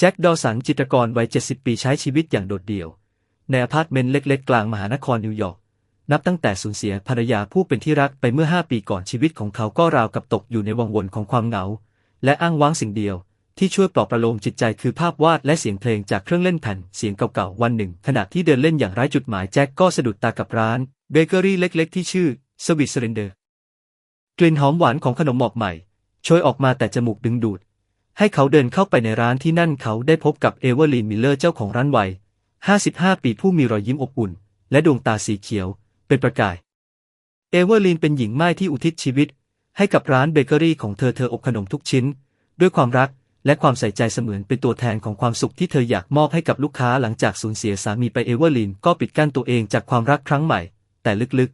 แจ็คดอสันจิตรกรวัย 70 ปีใช้ชีวิตอย่างโดดเดี่ยว ในอพาร์ตเมนต์เล็ก ๆ กลางมหานครนิวยอร์ก นับตั้งแต่สูญเสียภรรยาผู้เป็นที่รักไปเมื่อ 5 ปีก่อนชีวิตของเขาก็ราวกับตกอยู่ในวังวนของความเหงา และอ้างว้างสิ่งเดียว ที่ช่วยปลอบประโลมจิตใจคือภาพวาดและเสียงเพลงจากเครื่องเล่นแผ่นเสียงเก่าๆวันหนึ่ง ขณะที่เดินเล่นอย่างไร้จุดหมายแจ็คก็สะดุดตากับร้านเบเกอรี่เล็ก ๆ ที่ชื่อสวิตเซอร์แลนเดอร์กลิ่นหอมหวานของขนมหมอกใหม่โชยออกมาแต่จมูกดึงดูด ให้เขาเดินเข้าไปในร้านที่นั่นเขาได้พบกับเอเวอร์ลีนมิลเลอร์เจ้าของร้านวัย 55 ปีผู้มีรอยยิ้มอบอุ่น และดวงตาสีเขียว เป็นประกาย เอเวอร์ลีนเป็นหญิงไม้ที่อุทิศชีวิต ให้กับร้านเบเกอรี่ของเธอเธออบขนมทุกชิ้น ด้วยความรักและความใส่ใจเสมือนเป็นตัวแทนของความสุขที่เธออยากมอบให้กับลูกค้าหลังจากสูญเสียสามีไปเอเวอร์ลีนก็ปิดกั้นตัวเองจากความรักครั้งใหม่ แต่ลึก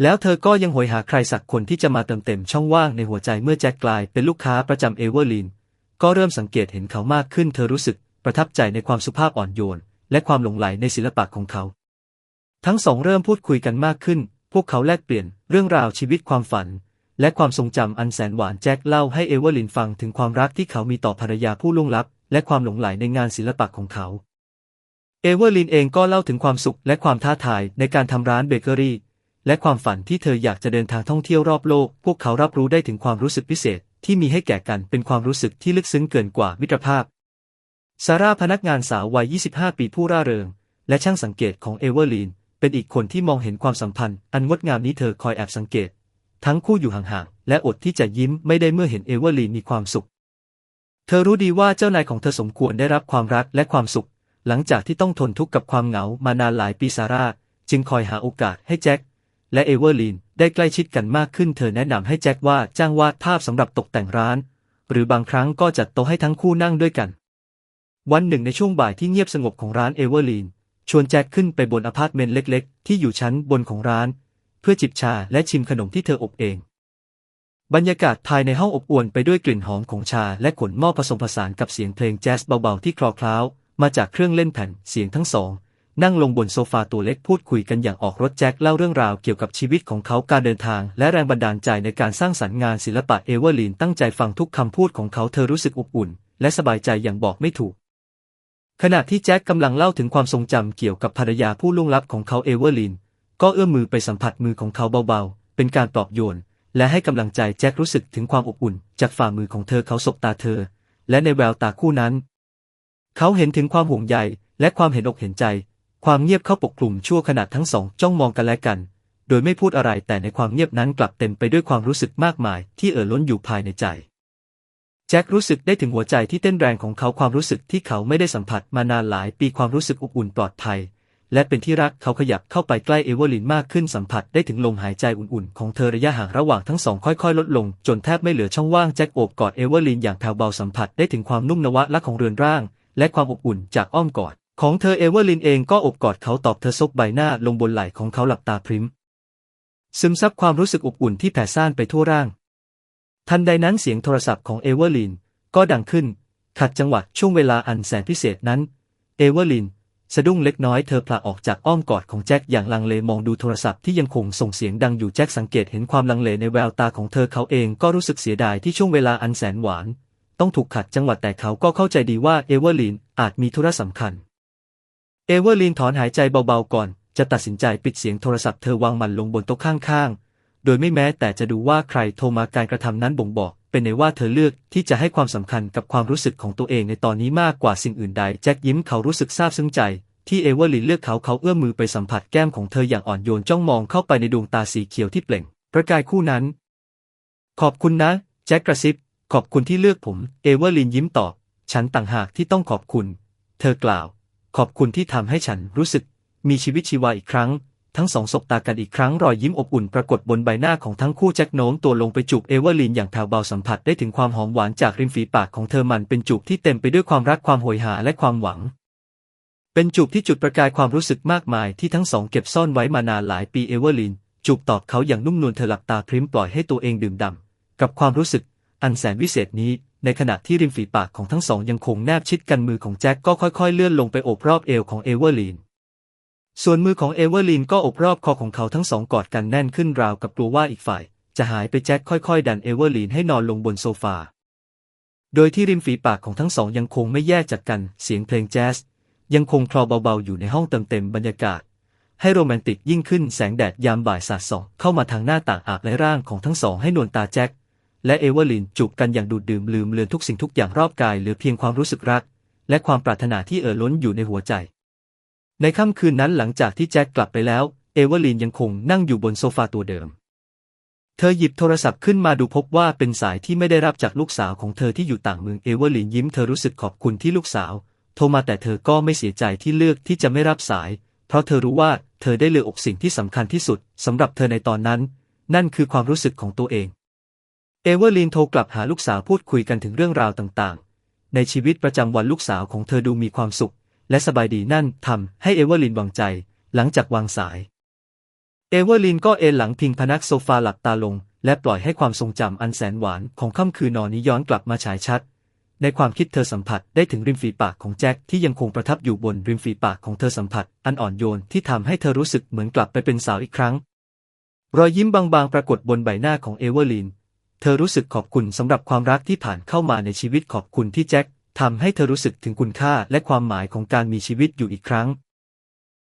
แล้วเธอก็ยังโหยหาใครสักคนที่จะมาเติมเต็มช่องว่างในหัวใจเมื่อแจ็คกลายเป็นลูกค้าประจำเอเวอร์ลีนก็เริ่มสังเกตเห็นเขามากขึ้นเธอรู้สึกประทับใจในความสุภาพอ่อนโยน และความหลงไหลในศิลปะของเขา ทั้งสองเริ่มพูดคุยกันมากขึ้น พวกเขาแลกเปลี่ยนเรื่องราวชีวิตความฝัน และความทรงจำอันแสนหวานแจ็คเล่าให้เอเวอร์ลินฟังถึงความรักที่เขามีต่อภรรยาผู้ล่วงลับ และความหลงไหลในงานศิลปะของเขาเอเวอร์ลินเองก็เล่าถึงความสุขและความท้าทายในการทำร้านเบเกอรี่ และความฝันที่เธออยากจะเดินทางท่องเที่ยวรอบโลก พวกเขารับรู้ได้ถึงความรู้สึกพิเศษ ที่มีให้แก่กันเป็นความรู้สึกที่ลึกซึ้งเกินกว่ามิตรภาพ ซาร่าพนักงานสาววัย 25 ปีผู้ร่าเริง และช่างสังเกตของเอเวอร์ลีน เป็นอีกคนที่มองเห็นความสัมพันธ์ อันงดงามนี้เธอคอยแอบสังเกต ทั้งคู่อยู่ห่างๆ และอดที่จะยิ้มไม่ได้เมื่อเห็นเอเวอร์ลีนมีความสุข เธอรู้ดีว่าเจ้านายของเธอสมควรได้รับความรักและความสุข หลังจากที่ต้องทนทุกข์กับความเหงามานานหลายปีซาร่าจึงคอยหาโอกาสให้แจ็ค และเอเวอร์ลีนได้ใกล้ชิดกันมากขึ้นเธอแนะนำให้แจ็คว่าจ้างวาดภาพสำหรับตกแต่งร้าน หรือบางครั้งก็จัดโต๊ะให้ทั้งคู่นั่งด้วยกัน วันหนึ่งในช่วงบ่ายที่เงียบสงบของร้านเอเวอร์ลีนชวนแจ็คขึ้นไปบนอพาร์ตเมนต์เล็ก ๆ ที่อยู่ชั้นบนของร้าน เพื่อจิบชาและชิมขนมที่เธออบเอง บรรยากาศภายในห้องอบอวลไปด้วยกลิ่นหอมของชาและขนหม้อผสมผสานกับเสียงเพลงแจ๊สเบาๆที่คลอเคล้ามาจากเครื่องเล่นแผ่นเสียงทั้งสอง นั่งลงบนโซฟาตัวเล็กพูดคุยกันอย่างออกรถแจ็คเล่าเรื่องราวเกี่ยวกับชีวิตของเขาการเดินทาง และแรงบันดาลใจในการสร้างสรรค์งานศิลปะเอเวอร์ลีนตั้งใจฟังทุกคำพูดของเขาเธอรู้สึกอบอุ่น และสบายใจอย่างบอกไม่ถูก ขณะที่แจ็คกำลังเล่าถึงความทรงจำเกี่ยวกับภรรยาผู้ล่วงลับของเขาเอเวอร์ลีนก็เอื้อมมือไปสัมผัสมือของเขาเบาๆ เป็นการปลอบโยน และให้กำลังใจแจ็ครู้สึกถึงความอบอุ่น จากฝ่ามือของเธอเขาสบตาเธอ และในแววตาคู่นั้น เขาเห็นถึงความห่วงใยและความเห็นอกเห็นใจ ความเงียบเข้าปกคลุมชั่วขณะทั้งสองจ้องมองกันและกัน โดยไม่พูดอะไรแต่ในความเงียบนั้นกลับเต็มไปด้วยความรู้สึกมากมายที่เอ่อล้นอยู่ภายในใจ แจ็ครู้สึกได้ถึงหัวใจที่เต้นแรงของเขาความรู้สึกที่เขาไม่ได้สัมผัสมานานหลายปีความรู้สึกอบอุ่นปลอดภัย และเป็นที่รักเขาขยับเข้าไปใกล้เอเวอร์ลินมากขึ้นสัมผัสได้ถึงลมหายใจอุ่นๆ ของเธอระยะห่างระหว่างทั้งสองค่อยๆ ลดลง จนแทบไม่เหลือช่องว่างแจ็คโอบกอดเอเวอร์ลินอย่างแผ่วเบาสัมผัสได้ถึงความนุ่มนวละของเรือนร่าง และความอบอุ่นจากอ้อมกอด ของเธอเอเวอร์ลินเองก็อบกอดเขาตอบเธอซบใบหน้าลงบนไหล่ของเขาหลับตาพริม ซึมซับความรู้สึกอบอุ่นที่แผ่ซ่านไปทั่วร่าง ทันใดนั้นเสียงโทรศัพท์ของเอเวอร์ลินก็ดังขึ้น ขัดจังหวะช่วงเวลาอันแสนพิเศษนั้น เอเวอร์ลินสะดุ้งเล็กน้อยเธอพลาออกจากอ้อมกอดของแจ็คอย่างลังเลมองดูโทรศัพท์ที่ยังคงส่งเสียงดังอยู่แจ็คสังเกตเห็นความลังเลในแววตาของเธอเขาเองก็รู้สึกเสียดายที่ช่วงเวลาอันแสนหวาน ต้องถูกขัดจังหวะแต่เขาก็เข้าใจดีว่าเอเวอร์ลินอาจมีธุระสำคัญ เอเวอร์ลินถอนหายใจเบาๆก่อน จะตัดสินใจปิดเสียงโทรศัพท์เธอวางมันลงบนโต๊ะข้างๆ โดยไม่แม้แต่จะดูว่าใครโทรมาการกระทำนั้นบ่งบอกเป็นในว่าเธอเลือกที่จะให้ความสำคัญกับความรู้สึกของตัวเองในตอนนี้มากกว่าสิ่งอื่นใด แจ็คยิ้มเขารู้สึกซาบซึ้งใจ ที่เอเวอร์ลินเลือกเขาเขาเอื้อมมือไปสัมผัสแก้มของเธออย่างอ่อนโยนจ้องมองเข้าไปในดวงตาสีเขียวที่เปล่ง ประกายคู่นั้น ขอบคุณนะ แจ็คกระซิบ ขอบคุณที่เลือกผม เอเวอร์ลินยิ้มตอบ ฉันต่างหากที่ต้องขอบคุณ เธอกล่าว ขอบคุณที่ทำให้ฉันรู้สึก มีชีวิตชีวาอีกครั้ง ทั้งสองสบตากันอีกครั้งรอยยิ้มอบอุ่นปรากฏบนใบหน้าของทั้งคู่แจ็คโน้มตัวลงไปจูบเอเวอร์ลินอย่างแผ่วเบาสัมผัสได้ถึงความหอมหวานจากริมฝีปากของเธอมันเป็นจูบที่เต็มไปด้วยความรักความโหยหาและความหวัง เป็นจูบที่จุดประกายความรู้สึกมากมายที่ทั้งสองเก็บซ่อนไว้มานานหลายปีเอเวอร์ลินจูบตอบเขาอย่างนุ่มนวลเธอหลับตาพริ้มปล่อยให้ตัวเองดื่มด่ำกับความรู้สึกอันแสนวิเศษนี้ ในขณะที่ริมฝีปากของทั้งสองยังคงแนบชิดกันมือของแจ็คก็ค่อยๆ เลื่อนลงไปโอบรอบเอวของเอเวอร์ลินส่วนมือของเอเวอร์ลินก็อบรอบคอของเขาทั้งสองกอดกันแน่นขึ้นราวกับกลัวว่าอีกฝ่าย จะหายไปแจ็คค่อยๆ ดันเอเวอร์ลินให้นอนลงบนโซฟา โดยที่ริมฝีปากของทั้งสองยังคงไม่แยกจากกัน เสียงเพลงแจ๊สยังคงคลอเบาๆอยู่ในห้องเติมเต็มบรรยากาศ ให้โรแมนติกยิ่งขึ้นแสงแดดยามบ่ายสาดส่องเข้ามาทางหน้าต่างอาบและร่างของทั้งสองให้นวลตาแจ็ค และเอเวอร์ลินจูบกันอย่างดูดดื่มลืมเลือนทุกสิ่งทุกอย่างรอบกายเหลือเพียงความรู้สึกรัก และความปรารถนาที่เอ่อล้นอยู่ในหัวใจ ในค่ำคืนนั้นหลังจากที่แจ็คกลับไปแล้ว เอเวอร์ลินยังคงนั่งอยู่บนโซฟาตัวเดิม เธอหยิบโทรศัพท์ขึ้นมาดูพบว่าเป็นสายที่ไม่ได้รับจากลูกสาวของเธอที่อยู่ต่างเมืองเอเวอร์ลินยิ้มเธอรู้สึกขอบคุณที่ลูกสาว โทรมาแต่เธอก็ไม่เสียใจที่เลือกที่จะไม่รับสาย เพราะเธอรู้ว่าเธอได้เลือกอกสิ่งที่สำคัญที่สุดสำหรับเธอในตอนนั้น นั่นคือความรู้สึกของตัวเอง เอเวอร์ลินโทรกลับหาลูกสาวพูดคุยกันถึงเรื่องราวต่างๆ ในชีวิตประจำวันลูกสาวของเธอดูมีความสุข และสบายดีนั่นทำให้เอเวอร์ลินวางใจ หลังจากวางสาย เอเวอร์ลินก็เอนหลังพิงพนักโซฟาหลับตาลง และปล่อยให้ความทรงจำอันแสนหวานของค่ำคืนนอนนี้ย้อนกลับมาฉายชัด ในความคิดเธอสัมผัสได้ถึงริมฝีปากของแจ็คที่ยังคงประทับอยู่บนริมฝีปากของเธอสัมผัส อันอ่อนโยนที่ทำให้เธอรู้สึกเหมือนกลับไปเป็นสาวอีกครั้ง รอยยิ้มบางๆ ปรากฏบนใบหน้าของเอเวอร์ลิน เธอรู้สึกขอบคุณสำหรับความรักที่ผ่านเข้ามาในชีวิตขอบคุณที่แจ็คทำให้เธอรู้สึกถึงคุณค่าและความหมายของการมีชีวิตอยู่อีกครั้ง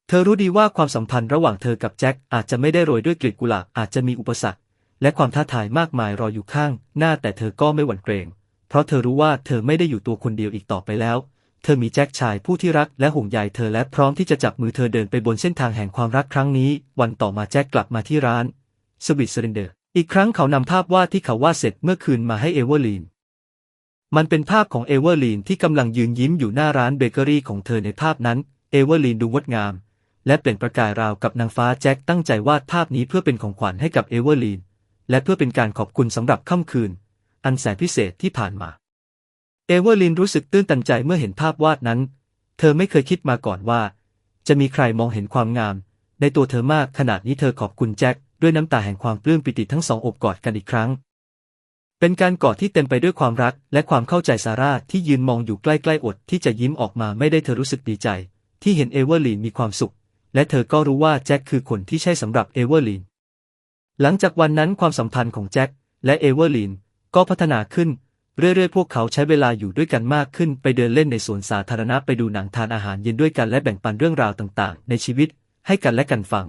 เธอรู้ดีว่าความสัมพันธ์ระหว่างเธอกับแจ็คอาจจะไม่ได้โรยด้วยกลีบกุหลาบอาจจะมีอุปสรรค และความท้าทายมากมายรออยู่ข้าง หน้าแต่เธอก็ไม่หวั่นเกรง เพราะเธอรู้ว่าเธอไม่ได้อยู่ตัวคนเดียวอีกต่อไปแล้ว เธอมีแจ็คชายผู้ที่รักและห่วงใยเธอและพร้อมที่จะจับมือเธอเดินไปบนเส้นทางแห่งความรักครั้งนี้ วันต่อมาแจ็คกลับมาที่ร้านสวิตเซอร์แลนด์ อีกครั้งเขานำภาพวาดที่เขาวาดเสร็จเมื่อคืนมาให้เอเวอร์ลีน มันเป็นภาพของเอเวอร์ลีนที่กำลังยืนยิ้มอยู่หน้าร้านเบเกอรี่ของเธอในภาพนั้น เอเวอร์ลีนดูงดงาม และเปล่งประกายราวกับนางฟ้าแจ็คตั้งใจวาดภาพนี้เพื่อเป็นของขวัญให้กับเอเวอร์ลีน และเพื่อเป็นการขอบคุณสำหรับค่ำคืน อันแสนพิเศษที่ผ่านมา เอเวอร์ลินรู้สึกตื้นตันใจเมื่อเห็นภาพวาดนั้น เธอไม่เคยคิดมาก่อนว่า จะมีใครมองเห็นความงาม ในตัวเธอมากขนาดนี้เธอขอบคุณแจ็ค ด้วยน้ำตาแห่งความปลื้มปิติทั้งสองอบกอดกันอีกครั้ง เป็นการกอดที่เต็มไปด้วยความรักและความเข้าใจซาร่าที่ยืนมองอยู่ใกล้ๆอดที่จะยิ้มออกมาไม่ได้เธอรู้สึกดีใจ ที่เห็นเอเวอร์ลีนมีความสุข และเธอก็รู้ว่าแจ็คคือคนที่ใช่สำหรับเอเวอร์ลีนหลังจากวันนั้นความสัมพันธ์ของแจ็คและเอเวอร์ลีนก็พัฒนาขึ้น เรื่อยๆ พวกเขาใช้เวลาอยู่ด้วยกันมากขึ้น ไปเดินเล่นในสวนสาธารณะไปดูหนังทานอาหารเย็นด้วยกันและแบ่งปันเรื่องราวต่างๆ ในชีวิตให้กันและกันฟัง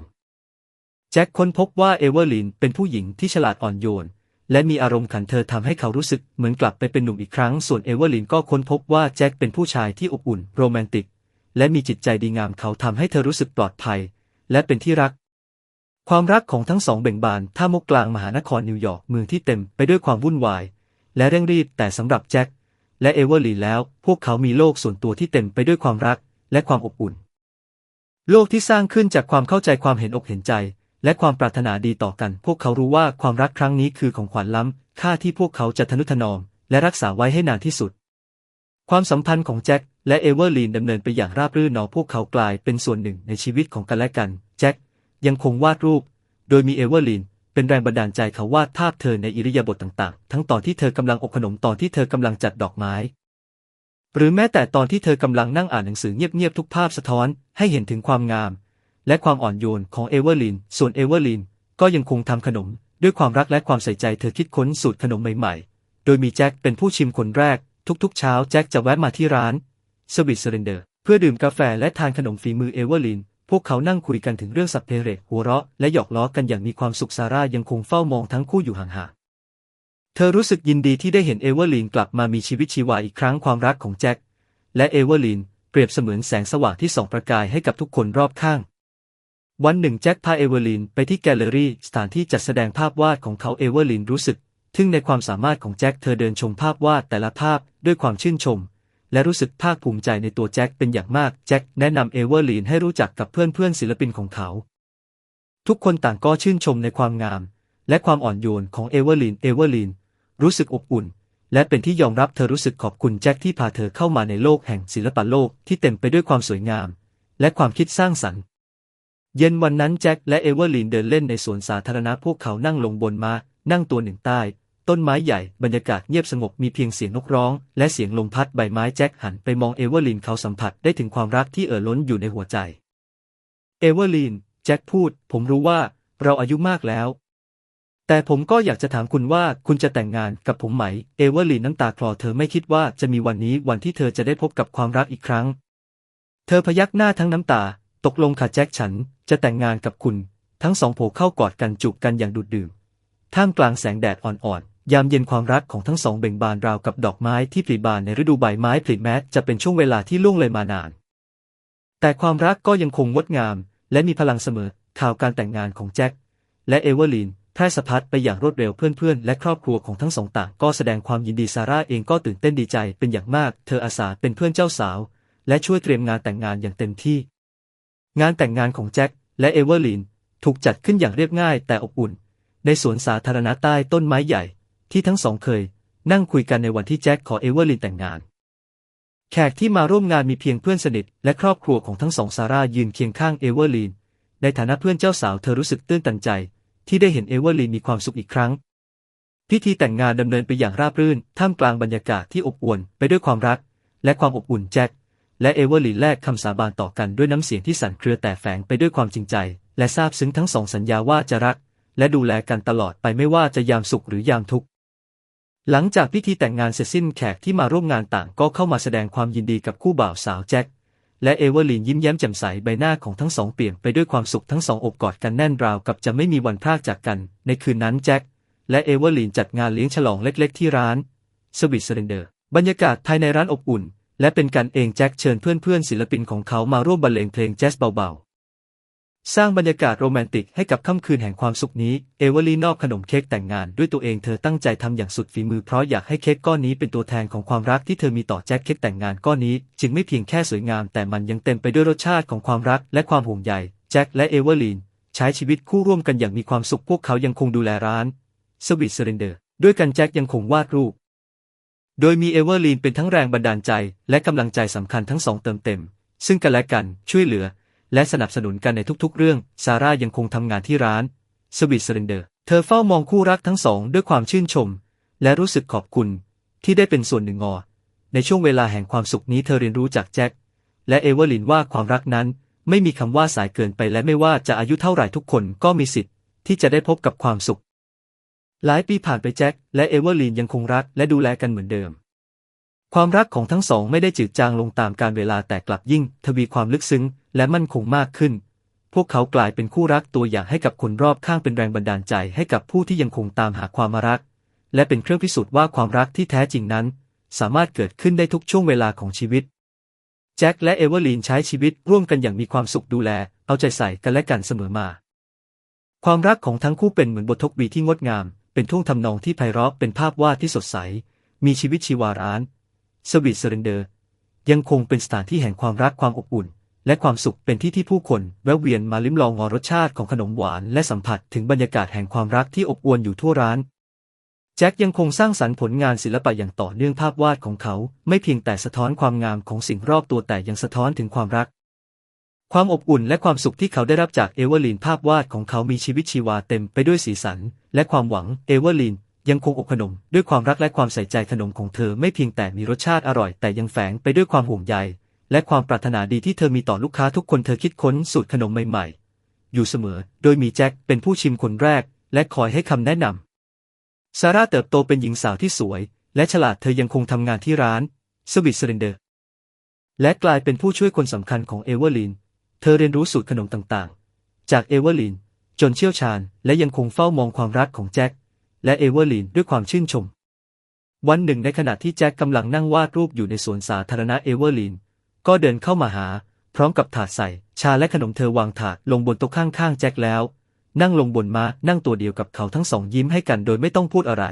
แจ็คค้นพบว่าเอเวอร์ลินเป็นผู้หญิงที่ฉลาดอ่อนโยน และมีอารมณ์ขันเธอทำให้เขารู้สึกเหมือนกลับไปเป็นหนุ่มอีกครั้ง ส่วนเอเวอร์ลินก็ค้นพบว่าแจ็คเป็นผู้ชายที่อบอุ่น โรแมนติก และมีจิตใจดีงามเขาทำให้เธอรู้สึกปลอดภัย และเป็นที่รัก ความรักของทั้งสองเบ่งบานท่ามกลางมหานครนิวยอร์กเมืองที่เต็มไปด้วยความวุ่นวาย และเร่งรีบแต่สำหรับแจ็คและเอเวอร์ลินแล้ว พวกเขามีโลกส่วนตัวที่เต็มไปด้วยความรักและความอบอุ่น โลกที่สร้างขึ้นจากความเข้าใจความเห็นอกเห็นใจ และความปรารถนาดีต่อกัน พวกเขารู้ว่าความรักครั้งนี้คือของขวัญล้ำค่าที่พวกเขาจะทนุถนอม และรักษาไว้ให้นานที่สุด ความสัมพันธ์ของแจ็คและเอเวอร์ลีนดำเนินไปอย่างราบรื่นนอพวกเขากลายเป็นส่วนหนึ่งในชีวิตของกันและกัน แจ็คยังคงวาดรูป โดยมีเอเวอร์ลีนเป็นแรงบันดาลใจเขาวาดภาพเธอในอิริยาบถต่างๆ ทั้งตอนที่เธอกำลังอบขนมตอนที่เธอกำลังจัดดอกไม้ หรือแม้แต่ตอนที่เธอกำลังนั่งอ่านหนังสือเงียบๆทุกภาพสะท้อนให้เห็นถึงความงาม และความอ่อนโยนของเอเวอร์ลีนส่วนเอเวอร์ลีนก็ยังคงทำขนม ด้วยความรักและความใส่ใจเธอคิดค้นสูตรขนมใหม่ๆ โดยมีแจ็คเป็นผู้ชิมคนแรก ทุกๆ เช้าแจ็คจะแวะมาที่ร้านสวิตเซอร์แลนด์เพื่อดื่มกาแฟและทานขนมฝีมือเอเวอร์ลีนพวกเขานั่งคุยกันถึงเรื่องสัพเพเระหัวเราะและหยอกล้อกันอย่างมีความสุขซาร่ายังคงเฝ้ามองทั้งคู่อยู่ห่างๆ เธอรู้สึกยินดีที่ได้เห็นเอเวอร์ลีนกลับมามีชีวิตชีวาอีกครั้งความรักของแจ็คและเอเวอร์ลีนเปรียบเสมือนแสงสว่างที่ส่องประกายให้กับทุกคนรอบข้าง วันหนึ่งแจ็คพาเอเวอร์ลีนไปที่แกลเลอรี่สถานที่จัดแสดงภาพวาดของเขาเอเวอร์ลีนรู้สึกทึ่งในความสามารถของแจ็คเธอเดินชมภาพวาดแต่ละภาพด้วยความชื่นชม และรู้สึกภาคภูมิใจในตัวแจ็คเป็นอย่างมากแจ็คแนะนำเอเวอร์ลีนให้รู้จักกับเพื่อนเพื่อนศิลปินของเขา ทุกคนต่างก็ชื่นชมในความงาม และความอ่อนโยนของเอเวอร์ลีนเอเวอร์ลีนรู้สึกอบอุ่น และเป็นที่ยอมรับเธอรู้สึกขอบคุณแจ็คที่พาเธอเข้ามาในโลกแห่งศิลปะโลกที่เต็มไปด้วยความสวยงาม และความคิดสร้างสรรค์ เย็นวันนั้นแจ็คและเอเวอร์ลีนเดินเล่นในสวนสาธารณะพวกเขานั่งลงบนมา้านั่งตัวหนึ่งใต้ ต้นไม้ใหญ่บรรยากาศเงียบสงบมีเพียงเสียงนกร้อง และเสียงลมพัดใบไม้แจ็คหันไปมองเอเวอร์ลีนเขาสัมผัสได้ถึงความรักที่เอ่อล้นอยู่ในหัวใจ เอเวอร์ลีนแจ็คพูด ผมรู้ว่าเราอายุมากแล้ว แต่ผมก็อยากจะถามคุณว่าคุณจะแต่งงานกับผมไหม เอเวอร์ลีนน้ำตาคลอเธอไม่คิดว่าจะมีวันนี้วันที่เธอจะได้พบกับความรักอีกครั้ง เธอพยักหน้าทั้งน้ำตา ตกลงค่ะแจ็คฉัน จะแต่งงานกับคุณ ทั้งสองโผล่เข้ากอดกันจูบกันอย่างดูดดื่มท่ามกลางแสงแดดอ่อนๆ ยามเย็นความรักของทั้งสองเบ่งบานราวกับดอกไม้ที่ผลิบานในฤดูใบไม้ผลิแม้จะเป็นช่วงเวลาที่ล่วงเลยมานาน แต่ความรักก็ยังคงงดงาม และมีพลังเสมอ ข่าวการแต่งงานของแจ็คและเอเวอร์ลีนแพร่สะพัดไปอย่างรวดเร็วเพื่อนๆ และครอบครัวของทั้งสองต่างก็แสดงความยินดีซาร่าเองก็ตื่นเต้นดีใจเป็นอย่างมาก เธออาสาเป็นเพื่อนเจ้าสาว และช่วยเตรียมงานแต่งงานอย่างเต็มที่ งานแต่งงานของแจ็ค และเอเวอร์ลีนถูกจัดขึ้นอย่างเรียบง่ายแต่อบอุ่น ในสวนสาธารณะใต้ต้นไม้ใหญ่ ที่ทั้งสองเคย นั่งคุยกันในวันที่แจ็คขอเอเวอร์ลีนแต่งงาน แขกที่มาร่วมงานมีเพียงเพื่อนสนิท และครอบครัวของทั้งสองซาร่ายืนเคียงข้างเอเวอร์ลีนในฐานะเพื่อนเจ้าสาวเธอรู้สึกตื้นตันใจ ที่ได้เห็นเอเวอร์ลีนมีความสุขอีกครั้ง พิธีแต่งงานดำเนินไปอย่างราบรื่น ท่ามกลางบรรยากาศที่อบอวลไปด้วยความรัก และความอบอุ่นแจ็ค และเอเวอร์ลีนแลกคำสาบานต่อกันด้วยน้ำเสียงที่สั่นเครือแต่แฝงไปด้วยความจริงใจ และซาบซึ้งทั้งสองสัญญาว่าจะรัก และดูแลกันตลอดไปไม่ว่าจะยามสุขหรือยามทุกข์หลังจากพิธีแต่งงานเสร็จสิ้นแขกที่มาร่วมงานต่างก็เข้ามาแสดงความยินดีกับคู่บ่าวสาวแจ็คและเอเวอร์ลีนยิ้มแย้มแจ่มใสใบหน้าของทั้งสองเปลี่ยนไปด้วยความสุขทั้งสองอบกอดกันแน่นราวกับจะไม่มีวันพรากจากกัน ในคืนนั้นแจ็คและเอเวอร์ลีนจัดงานเลี้ยงฉลองเล็กๆที่ร้านสวิตเซอร์แลนเดอร์บรรยากาศภายในร้านอบอุ่น และเป็นกันเองแจ็คเชิญเพื่อนๆศิลปินของเขามาร่วมบรรเลงเพลงแจ๊สเบาๆ สร้างบรรยากาศโรแมนติกให้กับค่ำคืนแห่งความสุขนี้ เอเวอร์ลีนนอบขนมเค้กแต่งงานด้วยตัวเองเธอตั้งใจทำอย่างสุดฝีมือเพราะอยากให้เค้กก้อนนี้เป็นตัวแทนของความรักที่เธอมีต่อแจ็คเค้กแต่งงานก้อนนี้ จึงไม่เพียงแค่สวยงาม แต่มันยังเต็มไปด้วยรสชาติของความรักและความห่วงใยแจ็คและเอเวอร์ลีนใช้ชีวิตคู่ร่วมกันอย่างมีความสุขพวกเขายังคงดูแลร้านสวิตเซอร์แลนเดอร์ด้วยกันแจ็คยังคงวาดรูป โดยมีเอเวอร์ลีนเป็นทั้งแรงบันดาลใจและกำลังใจสำคัญทั้งสองเติมเต็ม ซึ่งกันและกันช่วยเหลือ และสนับสนุนกันในทุกๆ เรื่อง ซาร่ายังคงทำงานที่ร้านสวิตเซอร์แลนเดอร์ เธอเฝ้ามองคู่รักทั้งสองด้วยความชื่นชม และรู้สึกขอบคุณที่ได้เป็นส่วนหนึ่งงอในช่วงเวลาแห่งความสุขนี้เธอเรียนรู้จากแจ็คและเอเวอร์ลินว่าความรักนั้น ไม่มีคำว่าสายเกินไปและไม่ว่าจะอายุเท่าไหร่ทุกคนก็มีสิทธิ์ที่จะได้พบกับความสุข หลายปีผ่านไปแจ็คและเอเวอร์ลีนยังคงรักและดูแลกันเหมือนเดิม ความรักของทั้งสองไม่ได้จืดจางลงตามกาลเวลาแต่กลับยิ่ง ทวีความลึกซึ้งและมั่นคงมากขึ้น พวกเขากลายเป็นคู่รักตัวอย่างให้กับคนรอบข้างเป็นแรงบันดาลใจให้กับผู้ที่ยังคงตามหาความรัก และเป็นเครื่องพิสูจน์ว่าความรักที่แท้จริงนั้น สามารถเกิดขึ้นได้ทุกช่วงเวลาของชีวิต แจ็คและเอเวอร์ลีนใช้ชีวิตร่วมกันอย่างมีความสุขดูแล เอาใจใส่กันและกันเสมอมา ความรักของทั้งคู่เป็นเหมือนบททกวีที่งดงาม เป็นท่วงทำนองที่ไพเราะเป็นภาพวาดที่สดใส มีชีวิตชีวาร้านสวิตเซอร์แลนเดอร์ ยังคงเป็นสถานที่แห่งความรักความอบอุ่น และความสุขเป็นที่ที่ผู้คนแวะเวียนมาลิ้มลองงอรสชาติของขนมหวาน และสัมผัสถึงบรรยากาศแห่งความรักที่อบอวลอยู่ทั่วร้าน แจ็คยังคงสร้างสรรค์ผลงานศิลปะอย่างต่อเนื่องภาพวาดของเขา ไม่เพียงแต่สะท้อนความงามของสิ่งรอบตัวแต่ยังสะท้อนถึงความรัก ความอบอุ่นและความสุขที่เขาได้รับจากเอเวอร์ลีนภาพวาดของเขามีชีวิตชีวาเต็มไปด้วยสีสัน และความหวังเอเวอร์ลีนยังคงอบขนม ด้วยความรักและความใส่ใจขนมของเธอไม่เพียงแต่มีรสชาติอร่อยแต่ยังแฝงไปด้วยความห่วงใย และความปรารถนาดีที่เธอมีต่อลูกค้าทุกคนเธอคิดค้นสูตรขนมใหม่ๆ อยู่เสมอ โดยมีแจ็คเป็นผู้ชิมคนแรก และคอยให้คำแนะนำซาร่าเติบโตเป็นหญิงสาวที่สวย และฉลาดเธอยังคงทำงานที่ร้านสวิตเซอร์แลนเดอร์และกลายเป็นผู้ช่วยคนสำคัญของเอเวอร์ลีน เธอเรียนรู้สูตรขนมต่างๆ จากเอเวอร์ลีนจนเชี่ยวชาญ และยังคงเฝ้ามองความรักของแจ็คและเอเวอร์ลีนด้วยความชื่นชม วันหนึ่งในขณะที่แจ็คกำลังนั่งวาดรูปอยู่ในสวนสาธารณะเอเวอร์ลีนก็เดินเข้ามาหา พร้อมกับถาดใส่ ชาและขนมเธอวางถาดลงบนโต๊ะข้างๆแจ็คแล้ว นั่งลงบนมา้านั่งตัวเดียวกับเขาทั้งสองยิ้มให้กันโดยไม่ต้องพูดอะไร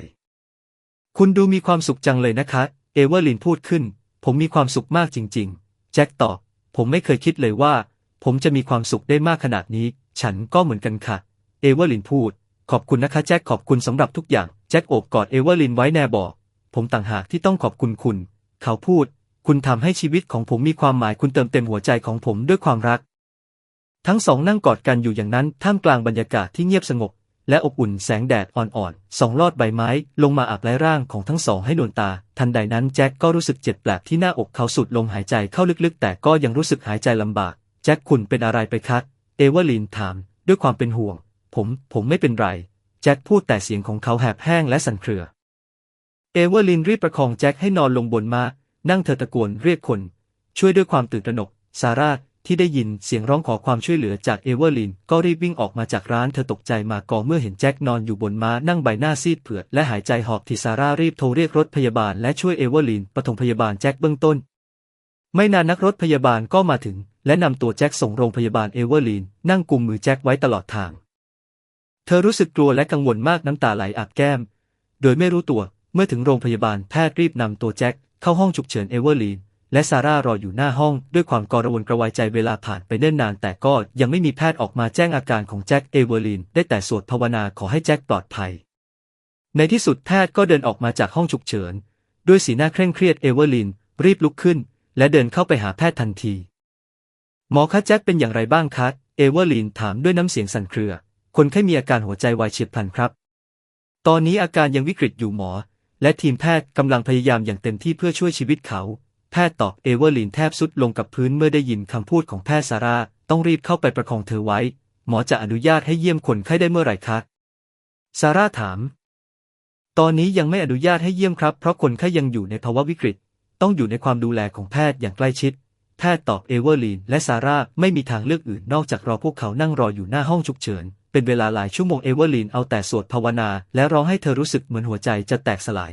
คุณดูมีความสุขจังเลยนะคะ เอเวอร์ลินพูดขึ้น ผมมีความสุขมากจริง ๆ แจ็คตอบ ผมไม่เคยคิดเลยว่า ผมจะมีความสุขได้มากขนาดนี้ ฉันก็เหมือนกันค่ะ เอเวอร์ลินพูด ขอบคุณนะคะแจ็คขอบคุณสำหรับทุกอย่าง แจ็คโอบกอดเอเวอร์ลินไว้แน่บอก ผมต่างหากที่ต้องขอบคุณคุณ เขาพูด คุณทำให้ชีวิตของผมมีความหมายคุณเติมเต็มหัวใจของผมด้วยความรัก ทั้งสองนั่งกอดกันอยู่อย่างนั้นท่ามกลางบรรยากาศที่เงียบสงบ และอบอุ่นแสงแดดอ่อนๆสองลอดใบไม้ ลงมาอาบไล้ร่างของทั้งสองให้นวลตา ทันใดนั้นแจ็คก็รู้สึกเจ็บแปลบที่หน้าอกเขาสุดลมหายใจเข้าลึกๆ แต่ก็ยังรู้สึกหายใจลำบาก จ็คคุณเป็นอะไรไปคะเอเวอร์ลินถาม ด้วยความเป็นห่วง ผม ผมไม่เป็นไร แจ็คพูดแต่เสียงของเขาแหบแห้งและสั่นเครือ เอเวอร์ลินรีบประคองแจ็คให้นอนลงบนมา้านั่งเธอตะโกนเรียกคน ช่วยด้วยความตื่นตระหนก ซาร่าที่ได้ยินเสียงร้องขอความช่วยเหลือจากเอเวอร์ลิน ก็รีบวิ่งออกมาจากร้านเธอตกใจมากอเมื่อเห็นแจ็คนอนอยู่บนม้านั่งใบหน้าซีดเผือดและหายใจหอบที่ซาร่ารีบโทรเรียกรถพยาบาลและช่วยเอเวอร์ลินปฐมพยาบาลแจ็คเบื้องต้น ไม่นานนักรถพยาบาลก็มาถึง และนำตัวแจ็คส่งโรงพยาบาลเอเวอร์ลินนั่งกุมมือแจ็คไว้ตลอดทาง เธอรู้สึกกลัวและกังวลมากน้ำตาไหลอาบแก้ม โดยไม่รู้ตัว เมื่อถึงโรงพยาบาลแพทย์รีบนำตัวแจ็คเข้าห้องฉุกเฉินเอเวอร์ลีน และซาร่ารออยู่หน้าห้องด้วยความกระวนกระวายใจเวลาผ่านไปเนิ่นนาน แต่ก็ยังไม่มีแพทย์ออกมาแจ้งอาการของแจ็คเอเวอร์ลีน ได้แต่สวดภาวนาขอให้แจ็คปลอดภัย ในที่สุดแพทย์ก็เดินออกมาจากห้องฉุกเฉิน ด้วยสีหน้าเคร่งเครียดเอเวอร์ลีนรีบลุกขึ้น และเดินเข้าไปหาแพทย์ทันที หมอคะแจ็คเป็นอย่างไรบ้างคะ เอเวอร์ลีนถามด้วยน้ำเสียงสั่นเครือ คนไข้มีอาการหัวใจวายเฉียบพลันครับ ตอนนี้อาการยังวิกฤตอยู่หมอ และทีมแพทย์กำลังพยายามอย่างเต็มที่เพื่อช่วยชีวิตเขา แพทย์ตอบเอเวอร์ลินแทบสุดลงกับพื้นเมื่อได้ยินคำพูดของแพทย์ซาร่า ต้องรีบเข้าไปประคองเธอไว้ หมอจะอนุญาตให้เยี่ยมคนไข้ได้เมื่อไหร่คะ ซาร่าถาม ตอนนี้ยังไม่อนุญาตให้เยี่ยมครับ เพราะคนไข้ยังอยู่ในภาวะวิกฤต ต้องอยู่ในความดูแลของแพทย์อย่างใกล้ชิด แพทย์ตอบเอเวอร์ลีนและซาร่าไม่มีทางเลือกอื่นนอกจากรอพวกเขานั่งรออยู่หน้าห้องฉุกเฉิน เป็นเวลาหลายชั่วโมงเอเวอร์ลีนเอาแต่สวดภาวนา และร้องให้เธอรู้สึกเหมือนหัวใจจะแตกสลาย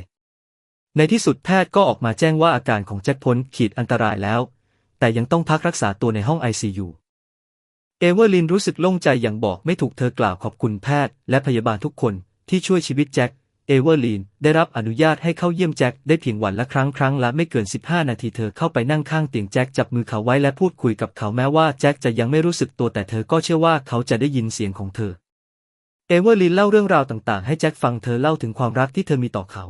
ในที่สุดแพทย์ก็ออกมาแจ้งว่าอาการของแจ็คพ้นขีดอันตรายแล้ว แต่ยังต้องพักรักษาตัวในห้อง ICU เอเวอร์ลินรู้สึกโล่งใจอย่างบอกไม่ถูกเธอกล่าวขอบคุณแพทย์และพยาบาลทุกคนที่ช่วยชีวิตแจ็ค เอเวอร์ลีนได้รับอนุญาตให้เข้าเยี่ยมแจ็คได้เพียงวันละครั้งครั้งละไม่เกิน 15 นาทีเธอเข้าไปนั่งข้างเตียงแจ็คจับมือเขาไว้และพูดคุยกับเขาแม้ว่าแจ็คจะยังไม่รู้สึกตัวแต่เธอก็เชื่อว่าเขาจะได้ยินเสียงของเธอ เอเวอร์ลีนเล่าเรื่องราวต่างๆ ให้แจ็คฟังเธอเล่าถึงความรักที่เธอมีต่อเขา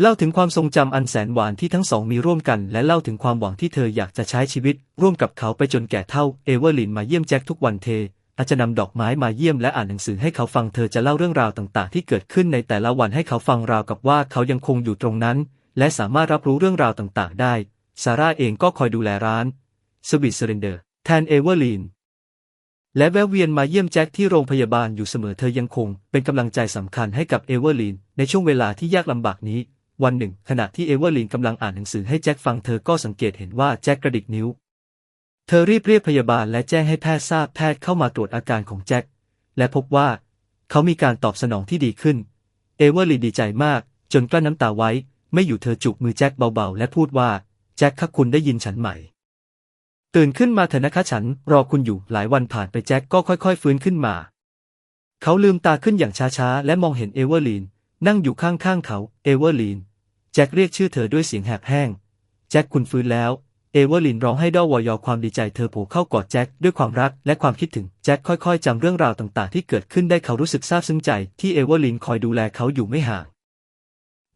เล่าถึงความทรงจำอันแสนหวานที่ทั้งสองมีร่วมกัน และเล่าถึงความหวังที่เธออยากจะใช้ชีวิต ร่วมกับเขาไปจนแก่เท่าเอเวอร์ลินมาเยี่ยมแจ็คทุกวันเท อาจจะนำดอกไม้มาเยี่ยมและอ่านหนังสือให้เขาฟังเธอจะเล่าเรื่องราวต่างๆ ที่เกิดขึ้นในแต่ละวันให้เขาฟังราวกับว่าเขายังคงอยู่ตรงนั้น และสามารถรับรู้เรื่องราวต่างๆ ได้ซาร่าเองก็คอยดูแลร้านสวิตเซอร์เรนเดอร์แทนเอเวอร์ลินและแวะเวียนมาเยี่ยมแจ็คที่โรงพยาบาลอยู่เสมอเธอยังคง เป็นกำลังใจสำคัญให้กับเอเวอร์ลินในช่วงเวลาที่ยากลำบากนี้ วันหนึ่ง ขณะที่เอเวอร์ลินกำลังอ่านหนังสือให้แจ็คฟังเธอก็สังเกตเห็นว่าแจ็คกระดิกนิ้ว เธอรีบเรียกพยาบาลและแจ้งให้แพทย์ทราบแพทย์เข้ามาตรวจอาการของแจ็คและพบว่า เขามีการตอบสนองที่ดีขึ้น เอเวอร์ลินดีใจมาก จนกลั้นน้ำตาไว้ ไม่อยู่เธอจุกมือแจ็คเบาๆ และพูดว่า แจ็คคะคุณได้ยินฉันไหม ตื่นขึ้นมาเถอะนะคะฉัน รอคุณอยู่หลายวันผ่านไปแจ็คก็ค่อยๆ ฟื้นขึ้นมา เขาลืมตาขึ้นอย่างช้าๆ และมองเห็นเอเวอร์ลีน นั่งอยู่ข้างๆเขา เอเวอร์ลีน แจ็คเรียกชื่อเธอด้วยเสียงแหบแห้ง แจ็คคุณฟื้นแล้ว เอเวอร์ลินร้องให้ด้อวอยอความดีใจเธอโผล่เข้ากอดแจ็คด้วยความรักและความคิดถึง แจ็คค่อยๆจำเรื่องราวต่างๆ ที่เกิดขึ้นได้เขารู้สึกซาบซึ้งใจที่เอเวอร์ลินคอยดูแลเขาอยู่ไม่ห่าง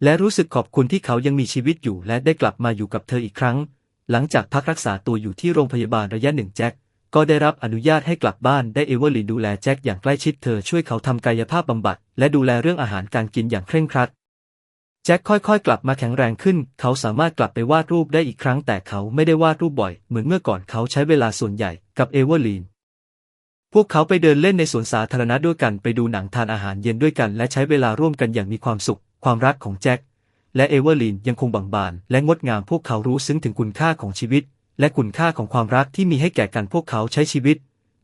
และรู้สึกขอบคุณที่เขายังมีชีวิตอยู่และได้กลับมาอยู่กับเธออีกครั้ง หลังจากพักรักษาตัวอยู่ที่โรงพยาบาลระยะหนึ่งแจ็คก็ได้รับอนุญาตให้กลับบ้านได้เอเวอร์ลินดูแลแจ็คอย่างใกล้ชิดเธอช่วยเขาทำกายภาพบำบัดและดูแลเรื่องอาหารการกินอย่างเคร่งครัด จ็คค่อยๆ กลับมาแข็งแรงขึ้น เขาสามารถกลับไปวาดรูปได้อีกครั้งแต่เขาไม่ได้วาดรูปบ่อย เหมือนเมื่อก่อนเขาใช้เวลาส่วนใหญ่กับเอเวอร์ลีน พวกเขาไปเดินเล่นในสวนสาธารณะด้วยกันไปดูหนังทานอาหารเย็นด้วยกัน และใช้เวลาร่วมกันอย่างมีความสุข ความรักของแจ็คและเอเวอร์ลีนยังคงบังบาน และงดงามพวกเขารู้ซึ้งถึงคุณค่าของชีวิต และคุณค่าของความรักที่มีให้แก่กันพวกเขาใช้ชีวิต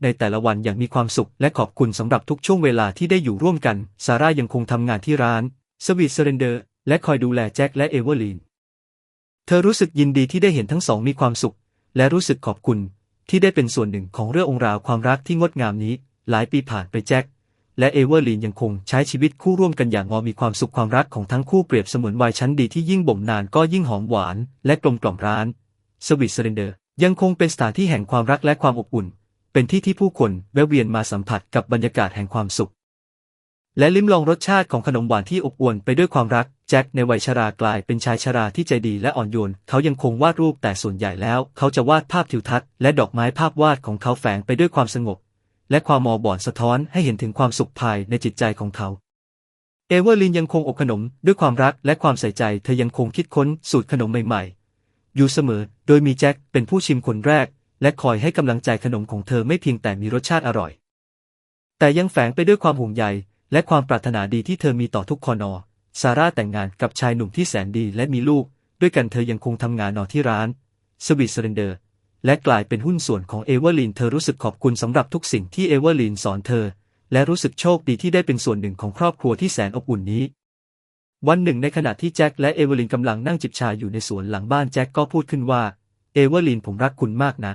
ในแต่ละวันอย่างมีความสุข และขอบคุณสำหรับทุกช่วงเวลาที่ได้อยู่ร่วมกันซาร่ายังคงทำงานที่ร้านสวีทเซเรนเดอร์ และคอยดูแลแจ็คและเอเวอร์ลีน เธอรู้สึกยินดีที่ได้เห็นทั้งสองมีความสุข และรู้สึกขอบคุณที่ได้เป็นส่วนหนึ่งของเรื่ององค์ราวความรักที่งดงามนี้ หลายปีผ่านไปแจ็คและเอเวอร์ลีนยังคงใช้ชีวิตคู่ร่วมกันอย่างงอมีความสุขความรักของทั้งคู่เปรียบเสมือนวัยชั้นดีที่ยิ่งบ่มนานก็ยิ่งหอมหวานและกลมกล่อมร้านสวีทเซเรนเดอร์ยังคงเป็นสถานที่แห่งความรักและความอบอุ่น เป็นที่ที่ผู้คนแวะเวียนมาสัมผัสกับบรรยากาศแห่งความสุข และลิ้มลองรสชาติของขนมหวานที่อบอวลไปด้วยความรัก แจ็คในวัยชรากลายเป็นชายชราที่ใจดีและอ่อนโยน เขายังคงวาดรูปแต่ส่วนใหญ่แล้ว เขาจะวาดภาพทิวทัศน์และดอกไม้ภาพวาดของเขาแฝงไปด้วยความสงบ และความมอบอนสะท้อนให้เห็นถึงความสุขภายในจิตใจของเขา เอเวอร์ลินยังคงอบขนมด้วยความรักและความใส่ใจ เธอยังคงคิดค้นสูตรขนมใหม่ๆ อยู่เสมอ โดยมีแจ็คเป็นผู้ชิมคนแรก และคอยให้กำลังใจขนมของเธอไม่เพียงแต่มีรสชาติอร่อย แต่ยังแฝงไปด้วยความห่วงใย และความปรารถนาดีที่เธอมีต่อทุกคนอซาร่าแต่งงานกับชายหนุ่มที่แสนดีและมีลูก ด้วยกันเธอยังคงทำงานนอที่ร้านสวิตเซอร์แลนเดอร์และกลายเป็นหุ้นส่วนของเอเวอร์ลินเธอรู้สึกขอบคุณสำหรับทุกสิ่งที่เอเวอร์ลินสอนเธอ และรู้สึกโชคดีที่ได้เป็นส่วนหนึ่งของครอบครัวที่แสนอบอุ่นนี้ วันหนึ่งในขณะที่แจ็คและเอเวอร์ลินกำลังนั่งจิบชาอยู่ในสวนหลังบ้านแจ็คก็พูดขึ้นว่าเอเวอร์ลินผมรักคุณมากนะ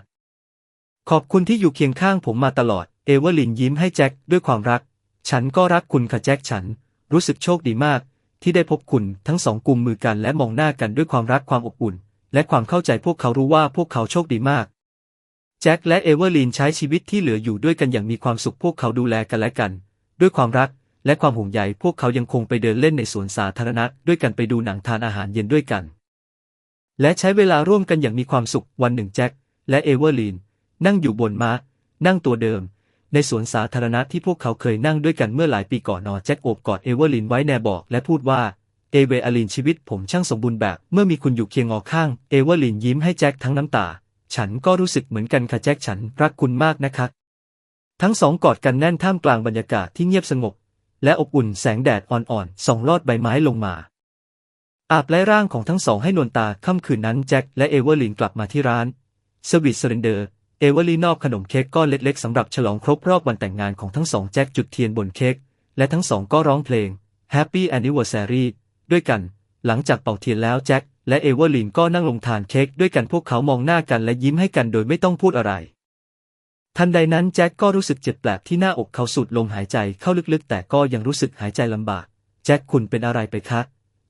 ขอบคุณที่อยู่เคียงข้างผมมาตลอดเอเวอร์ลินยิ้มให้แจ็คด้วยความรัก ฉันก็รักคุณค่ะแจ็คฉัน รู้สึกโชคดีมาก ที่ได้พบคุณทั้งสองกลุ่มมือกันและมองหน้ากันด้วยความรักความอบอุ่น และความเข้าใจพวกเขารู้ว่าพวกเขาโชคดีมาก แจ็คและเอเวอร์ลินใช้ชีวิตที่เหลืออยู่ด้วยกันอย่างมีความสุขพวกเขาดูแลกันและกัน ด้วยความรักและความห่วงใยพวกเขายังคงไปเดินเล่นในสวนสาธารณะด้วยกันไปดูหนังทานอาหารเย็นด้วยกัน และใช้เวลาร่วมกันอย่างมีความสุขวันหนึ่งแจ็คและเอเวอร์ลินนั่งอยู่บนม้านั่งตัวเดิม ในสวนสาธารณะที่พวกเขาเคยนั่งด้วยกันเมื่อหลายปีก่อนนอแจ็คโอบกอดเอเวอร์ลินไว้แนบอกและพูดว่าเอเวอร์ลินชีวิตผมช่างสมบูรณ์แบบเมื่อมีคุณอยู่เคียงงอข้างเอเวอร์ลินยิ้มให้แจ็คทั้งน้ำตา ฉันก็รู้สึกเหมือนกันค่ะแจ็คฉันรักคุณมากนะคะ ทั้งสองกอดกันแน่นท่ามกลางบรรยากาศที่เงียบสงบ และอบอุ่นแสงแดดอ่อนๆส่องลอดใบไม้ลงมา อาบไล้ร่างของทั้งสองให้นวลตาค่ำคืนนั้นแจ็คและเอเวอร์ลินกลับมาที่ร้านสวิตเซอร์เรนเดอร์ เอเวอร์ลีนอบขนมเค้กก้อนเล็กๆสำหรับฉลองครบรอบวันแต่งงานของทั้งสองแจ็คจุดเทียนบนเค้กและทั้งสองก็ร้องเพลง Happy Anniversary ด้วยกัน หลังจากเป่าเทียนแล้วแจ็คและเอเวอร์ลีนก็นั่งลงทานเค้กด้วยกันพวกเขามองหน้ากันและยิ้มให้กันโดยไม่ต้องพูดอะไร ทันใดนั้นแจ็คก็รู้สึกเจ็บแปลกที่หน้าอกเขาสูดลมหายใจเข้าลึกๆ แต่ก็ยังรู้สึกหายใจลำบาก แจ็คคุณเป็นอะไรไปคะ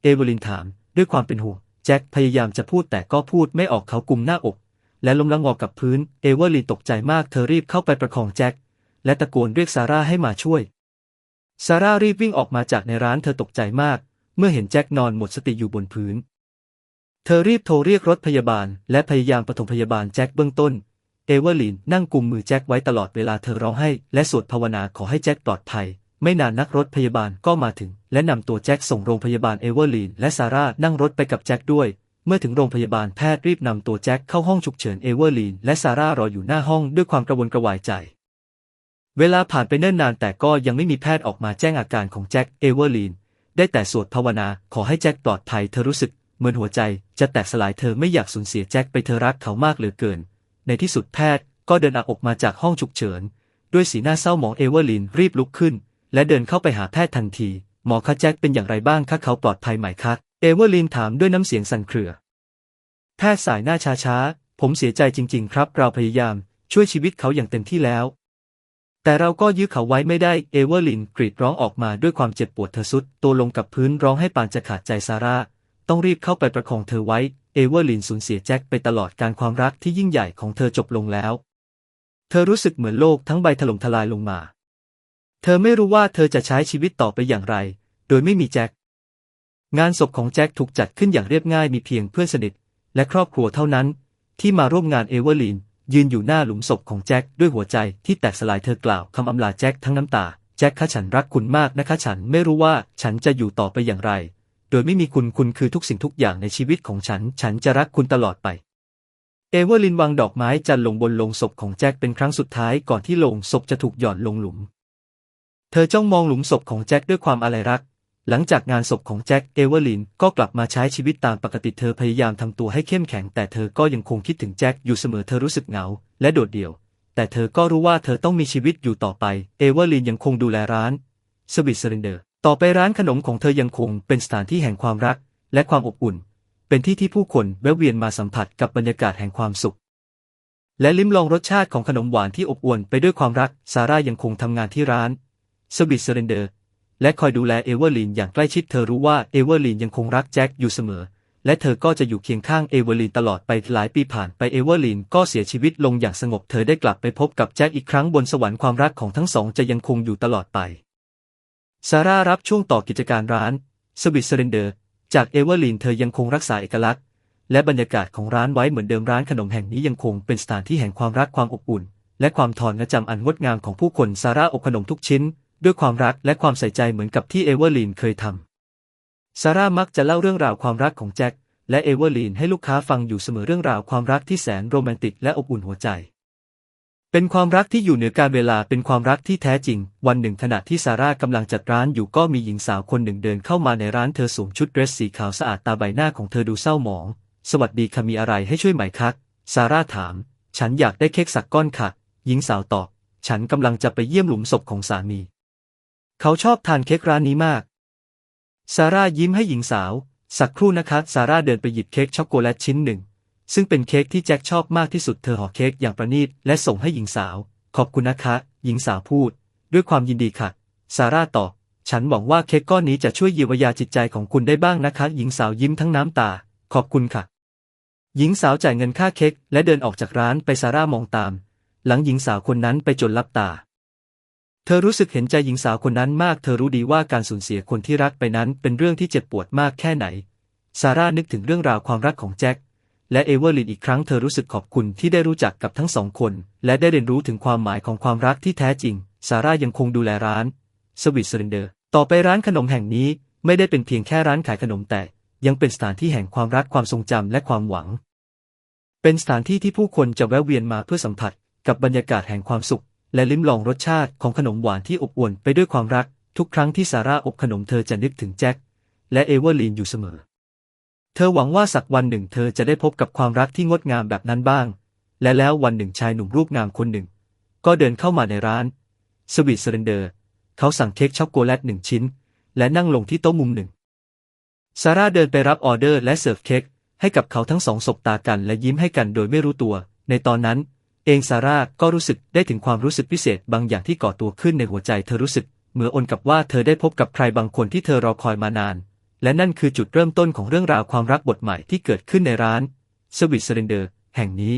เอเวอร์ลินถาม ด้วยความเป็นห่วง แจ็คพยายามจะพูดแต่ก็พูดไม่ออกเขากุมหน้าอก และล้มละงอกับพื้น เอเวอร์ลีนตกใจมากเธอรีบเข้าไปประคองแจ็ค และตะโกนเรียกซาร่าให้มาช่วย ซาร่ารีบวิ่งออกมาจากในร้านเธอตกใจมาก เมื่อเห็นแจ็คนอนหมดสติอยู่บนพื้น เธอรีบโทรเรียกรถพยาบาล และพยายามปฐมพยาบาลแจ็คเบื้องต้น เอเวอร์ลีนนั่งกุมมือแจ็คไว้ตลอดเวลาเธอร้องให้ และสวดภาวนาขอให้แจ็คปลอดภัย ไม่นานนักรถพยาบาลก็มาถึง และนำตัวแจ็คส่งโรงพยาบาลเอเวอร์ลีนและซาร่านั่งรถไปกับแจ็คด้วย เมื่อถึงโรงพยาบาลแพทย์รีบนำตัวแจ็คเข้าห้องฉุกเฉินเอเวอร์ลีนและซาร่ารออยู่หน้าห้องด้วยความกระวนกระวายใจ เวลาผ่านไปเนิ่นนานแต่ก็ยังไม่มีแพทย์ออกมาแจ้งอาการของแจ็คเอเวอร์ลีนได้แต่สวดภาวนาขอให้แจ็คปลอดภัยเธอรู้สึกเหมือนหัวใจจะแตกสลายเธอไม่อยากสูญเสียแจ็คไปเธอรักเขามากเหลือเกิน ในที่สุดแพทย์ก็เดินออกมาจากห้องฉุกเฉิน ด้วยสีหน้าเศร้าหมองเอเวอร์ลีนรีบลุกขึ้น และเดินเข้าไปหาแพทย์ทันที หมอคะแจ็คเป็นอย่างไรบ้างคะเขาปลอดภัยไหมคะ เอเวอร์ลีนถามด้วยน้ำเสียงสั่นเครือ แพทย์สายหน้าช้าๆ ผมเสียใจจริง ๆ ครับ เราพยายามช่วยชีวิตเขาอย่างเต็มที่แล้ว แต่เราก็ยื้อเขาไว้ไม่ได้ เอเวอร์ลินกรีดร้องออกมาด้วยความเจ็บปวดเธอสุด ตัวลงกับพื้นร้องให้ปานจะขาดใจซาร่า ต้องรีบเข้าไปประคองเธอไว้ เอเวอร์ลินสูญเสียแจ็คไปตลอดการความรักที่ยิ่งใหญ่ของเธอจบลงแล้ว เธอรู้สึกเหมือนโลกทั้งใบถล่มทลายลงมา เธอไม่รู้ว่าเธอจะใช้ชีวิตต่อไปอย่างไร โดยไม่มีแจ็ค งานศพของแจ็คถูกจัดขึ้นอย่างเรียบง่ายมีเพียงเพื่อนสนิท และครอบครัวเท่านั้น ที่มาร่วมงานเอเวอร์ลีน ยืนอยู่หน้าหลุมศพของแจ็คด้วยหัวใจที่แตกสลายเธอกล่าวคำอำลาแจ็คทั้งน้ำตา แจ็คคะฉันรักคุณมากนะคะฉันไม่รู้ว่าฉันจะอยู่ต่อไปอย่างไร โดยไม่มีคุณคุณคือทุกสิ่งทุกอย่างในชีวิตของฉัน ฉันจะรักคุณตลอดไป เอเวอร์ลินวางดอกไม้จันลงบนโลงศพของแจ็คเป็นครั้งสุดท้ายก่อนที่โลงศพจะถูกหย่อนลงหลุม เธอจ้องมองหลุมศพของแจ็คด้วยความอาลัยรัก หลังจากงานศพของแจ็คเอเวอร์ลินก็กลับมาใช้ชีวิตตามปกติเธอพยายามทำตัวให้เข้มแข็ง แต่เธอก็ยังคงคิดถึงแจ็คอยู่เสมอเธอรู้สึกเหงา และโดดเดี่ยว แต่เธอก็รู้ว่าเธอต้องมีชีวิตอยู่ต่อไป เอเวอร์ลินยังคงดูแลร้านสวิตเซอร์แลนเดอร์ต่อไปร้านขนมของเธอยังคงเป็นสถานที่แห่งความรัก และความอบอุ่น เป็นที่ที่ผู้คนแวะเวียนมาสัมผัสกับบรรยากาศแห่งความสุข และลิ้มลองรสชาติของขนมหวานที่อบอวลไปด้วยความรักซาร่ายังคงทำงานที่ร้านสวิตเซอร์แลนเดอร์ และคอยดูแลเอเวอร์ลินอย่างใกล้ชิดเธอรู้ว่าเอเวอร์ลินยังคงรักแจ็คอยู่เสมอ และเธอก็จะอยู่เคียงข้างเอเวอร์ลินตลอดไปหลายปีผ่านไปเอเวอร์ลินก็เสียชีวิตลงอย่างสงบเธอได้กลับไปพบกับแจ็คอีกครั้งบนสวรรค์ความรักของทั้งสองจะยังคงอยู่ตลอดไปซาร่ารับช่วงต่อกิจการร้านสวิตเซอร์เรนเดอร์จากเอเวอร์ลินเธอยังคงรักษาเอกลักษณ์ และบรรยากาศของร้านไว้เหมือนเดิมร้านขนมแห่งนี้ยังคงเป็นสถานที่แห่งความรักความอบอุ่น และความทอนงะจำอันงดงามของผู้คนซาร่าอบขนมทุกชิ้น ด้วยความรักและความใส่ใจเหมือนกับที่เอเวอร์ลีนเคยทำซาร่ามักจะเล่าเรื่องราวความรักของแจ็คและเอเวอร์ลีนให้ลูกค้าฟังอยู่เสมอเรื่องราวความรักที่แสนโรแมนติกและอบอุ่นหัวใจ เป็นความรักที่อยู่เหนือการเวลาเป็นความรักที่แท้จริง วันหนึ่งขณะที่ซาร่ากำลังจัดร้านอยู่ก็มีหญิงสาวคนหนึ่งเดินเข้ามาในร้านเธอสวมชุดเดรสสีขาวสะอาดตาใบหน้าของเธอดูเศร้าหมอง สวัสดีค่ะมีอะไรให้ช่วยไหมคะซาร่าถาม ฉันอยากได้เค้กสักก้อนค่ะ หญิงสาวตอบ ฉันกำลังจะไปเยี่ยมหลุมศพของสามี เขาชอบทานเค้กร้านนี้มาก ซาร่ายิ้มให้หญิงสาว สักครู่นะคะ ซาร่าเดินไปหยิบเค้กช็อกโกแลตชิ้นหนึ่ง ซึ่งเป็นเค้กที่แจ็คชอบมากที่สุดเธอห่อเค้กอย่างประณีตและส่งให้หญิงสาว ขอบคุณนะคะ หญิงสาวพูด ด้วยความยินดีค่ะ ซาร่าตอบฉันหวังว่าเค้กก้อนนี้จะช่วยเยียวยาจิตใจของคุณได้บ้างนะคะ หญิงสาวยิ้มทั้งน้ำตา ขอบคุณค่ะ หญิงสาวจ่ายเงินค่าเค้กและเดินออกจากร้านไปซาร่ามองตาม หลังหญิงสาวคนนั้นไปจนลับตา เธอรู้สึกเห็นใจหญิงสาวคนนั้นมาก เธอรู้ดีว่าการสูญเสียคนที่รักไปนั้นเป็นเรื่องที่เจ็บปวดมากแค่ไหน ซาร่านึกถึงเรื่องราวความรักของแจ็คและเอเวอร์ลินอีกครั้งเธอรู้สึกขอบคุณที่ได้รู้จักกับทั้งสองคน และได้เรียนรู้ถึงความหมายของความรักที่แท้จริง ซาร่ายังคงดูแลร้านสวิตเซอร์เดอร์ ต่อไปร้านขนมแห่งนี้ไม่ได้เป็นเพียงแค่ร้านขายขนมแต่ ยังเป็นสถานที่แห่งความรักความทรงจำและความหวัง เป็นสถานที่ที่ผู้คนจะแวะเวียนมาเพื่อสัมผัสกับบรรยากาศแห่งความสุข และลิ้มลองรสชาติของขนมหวานที่อบอวลไปด้วยความรัก ทุกครั้งที่ซาร่าอบขนมเธอจะนึกถึงแจ็คและเอเวอร์ลีนอยู่เสมอ เธอหวังว่าสักวันหนึ่งเธอจะได้พบกับความรักที่งดงามแบบนั้นบ้าง และแล้ววันหนึ่งชายหนุ่มรูปงามคนหนึ่ง ก็เดินเข้ามาในร้านสวีทเซเรนเดอร์ เขาสั่งเค้กช็อกโกแลตหนึ่งชิ้น และนั่งลงที่โต๊ะมุมหนึ่งซาร่าเดินไปรับออเดอร์และเสิร์ฟเค้กให้กับเขาทั้งสองสบตากันและยิ้มให้กันโดยไม่รู้ตัว ในตอนนั้น องซาร่าก็รู้สึกได้ถึงความรู้สึกพิเศษบางอย่างที่ก่อตัวขึ้นในหัวใจเธอรู้สึกเหมือนอนกับว่าเธอได้พบกับใครบางคนที่เธอรอคอยมานาน และนั่นคือจุดเริ่มต้นของเรื่องราวความรักบทใหม่ที่เกิดขึ้นในร้านสวิตเซอร์เดอร์แห่งนี้